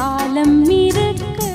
காலம் இருக்க